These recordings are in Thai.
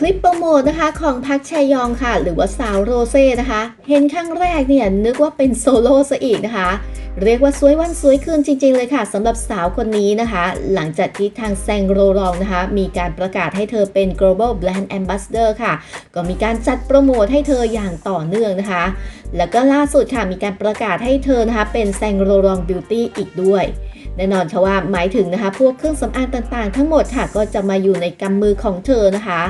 คลิปโปรโมทนะคะของพักชายองค่ะ หรือว่าสาวโรเซ่นะคะ เห็นครั้งแรกเนี่ยนึกว่าเป็นโซโล่ซะอีกนะคะ เรียกว่าสวยวันสวยคืนจริง ๆ เลยค่ะสำหรับสาวคนนี้นะคะ หลังจากที่ทางแซงโรรองนะคะ มีการประกาศให้เธอเป็น global brand ambassador ค่ะ ก็มีการจัดโปรโมทให้เธออย่างต่อเนื่องนะคะ แล้วก็ล่าสุดค่ะมีการประกาศให้เธอนะคะ เป็นแซงโรรองบิวตี้อีกด้วยแน่นอนค่ะว่าหมายถึงนะคะ พวกเครื่องสำอางต่างๆ ทั้งหมดค่ะก็จะมาอยู่ในกำมือของเธอนะคะ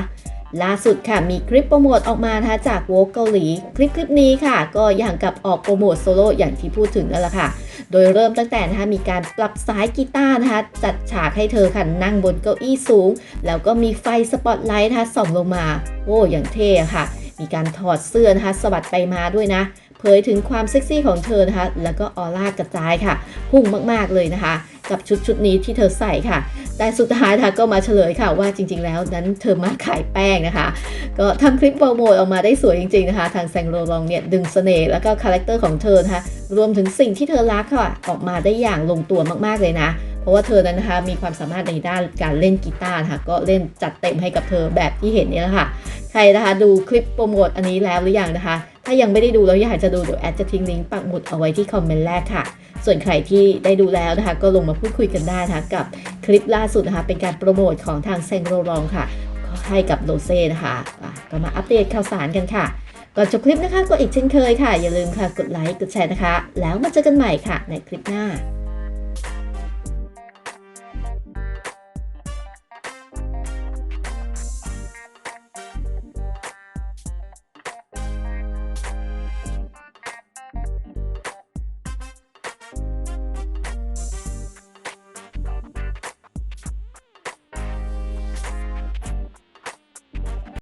ล่าสุดค่ะมีคลิปโปรโมทออกมานะคะจากโวกเกาหลี คลิปคลิปนี้ค่ะ ก็อย่างกับออกโปรโมทโซโล่อย่างที่พูดถึงนั่นแหละค่ะ โดยเริ่มตั้งแต่นะคะมีการปรับสายกีตาร์นะคะจัดฉากให้เธอค่ะนั่งบนเก้าอี้สูง แล้วก็มีไฟสปอตไลท์นะคะส่องลงมาโอ้อย่างเท่ค่ะ มีการถอดเสื้อนะคะสะบัดไปมาด้วยนะเผยถึงความเซ็กซี่ของเธอนะคะ แล้วก็ออร่ากระจายค่ะ พุ่งมากๆเลยนะคะ กับชุดชุดนี้ที่เธอใส่ค่ะ แต่สุดท้ายนะคะก็มาเฉลยค่ะว่าจริง ๆ แล้วนั้นเธอมาขายแป้งนะคะ ก็ทำคลิปโปรโมทออกมาได้สวยจริง ๆ นะคะ ทางแซงโรลองเนี่ยดึงเสน่ห์แล้วก็คาแรคเตอร์ของเธอนะคะรวมถึงสิ่งที่เธอรักค่ะออกมาได้อย่างลงตัวมากๆเลยนะเพราะว่าเธอนั้นนะคะมีความสามารถในด้านการเล่นกีตาร์นะคะก็เล่นจัดเต็มให้กับเธอแบบที่เห็นเนี่ยแหละค่ะ ใครนะคะดูคลิปโปรโมทอันนี้แล้วหรือยังนะคะ ถ้ายังไม่ได้ดูแล้วอยากจะดูเดี๋ยวแอดจะทิ้งลิงก์ปักหมุดเอาไว้ที่คอมเมนต์แรกค่ะ ส่วนใครที่ได้ดูแล้วนะคะ ก็ลงมาพูดคุยกันได้นะคะกับคลิปล่าสุดนะคะ เป็นการโปรโมทของทางเซงโรลองค่ะก็ให้กับโรเซ่นะคะะก็มาอัปเดตข่าวสารกันค่ะก่อนจบคลิปนะคะก็อีกเช่นเคยค่ะ อย่าลืมค่ะกดไลค์กดแชร์นะคะ แล้วมาเจอกันใหม่ค่ะในคลิปหน้า